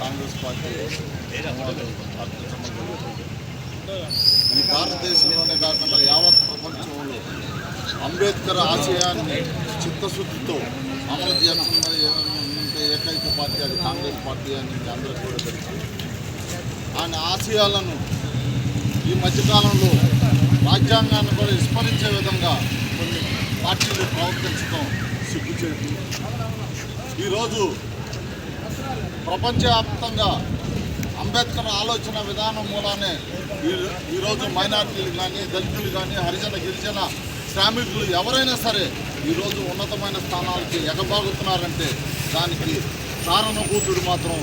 Congress party ఈ భారతదేశంలోనే కాకుండా యావత్ ప్రపంచంలో అంబేద్కర్ ఆశయాన్ని చిత్తశుద్ధితో అమలు చేస్తున్న ఏకైక పార్టీ అది కాంగ్రెస్ పార్టీ అని అందరూ అందరికీ కూడా తెలుసు. ఆయన ఆశయాలను ఈ మధ్యకాలంలో రాజ్యాంగాన్ని కూడా విస్మరించే విధంగా కొన్ని పార్టీలు ప్రవర్తించడం సిగ్గుచేటు. ఈరోజు ప్రపంచవ్యాప్తంగా అంబేద్కర్ ఆలోచన విధానం మూలానే ఈ- ఈరోజు మైనార్టీలు కానీ దళితులు కానీ హరిజన గిరిజన శ్రామికులు ఎవరైనా సరే ఈరోజు ఉన్నతమైన స్థానాలకి ఎగబాగుతున్నారంటే దానికి కారణభూతుడు మాత్రం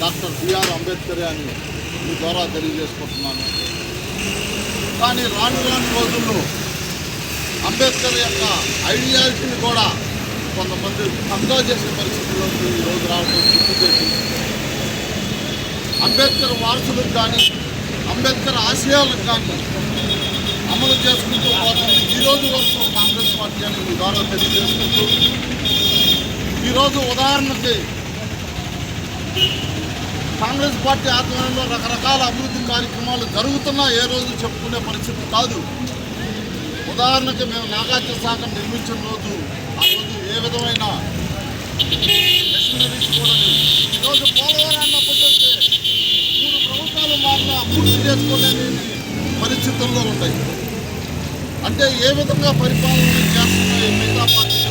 డాక్టర్ బిఆర్ అంబేద్కరే అని మీ ద్వారా తెలియజేసుకుంటున్నాను. కానీ రాను రాని రోజుల్లో అంబేద్కర్ యొక్క ఐడియాలజీని కూడా కొంతమంది తక్కువ చేసే పరిస్థితుల్లోకి ఈరోజు రావడం అంబేద్కర్ వారసులకు కానీ అంబేద్కర్ ఆశయాలకు కానీ అమలు చేసుకుంటూ పోతుంది. ఈరోజు వరకు కాంగ్రెస్ పార్టీ అని మీ తెలియజేసుకుంటూ ఈరోజు ఉదాహరణకి కాంగ్రెస్ పార్టీ ఆధ్వర్యంలో రకరకాల అభివృద్ధి కార్యక్రమాలు జరుగుతున్నా ఏ రోజు చెప్పుకునే పరిస్థితి కాదు. ఉదాహరణకి మేము నాగార్జున సాగర్ నిర్మించిన రోజు ఆ రోజు ఏ విధమైన చేసుకోలేని పరిస్థితుల్లో ఉన్నాయి అంటే ఏ విధంగా పరిపాలన చేస్తున్నాయి మిగతా పార్టీ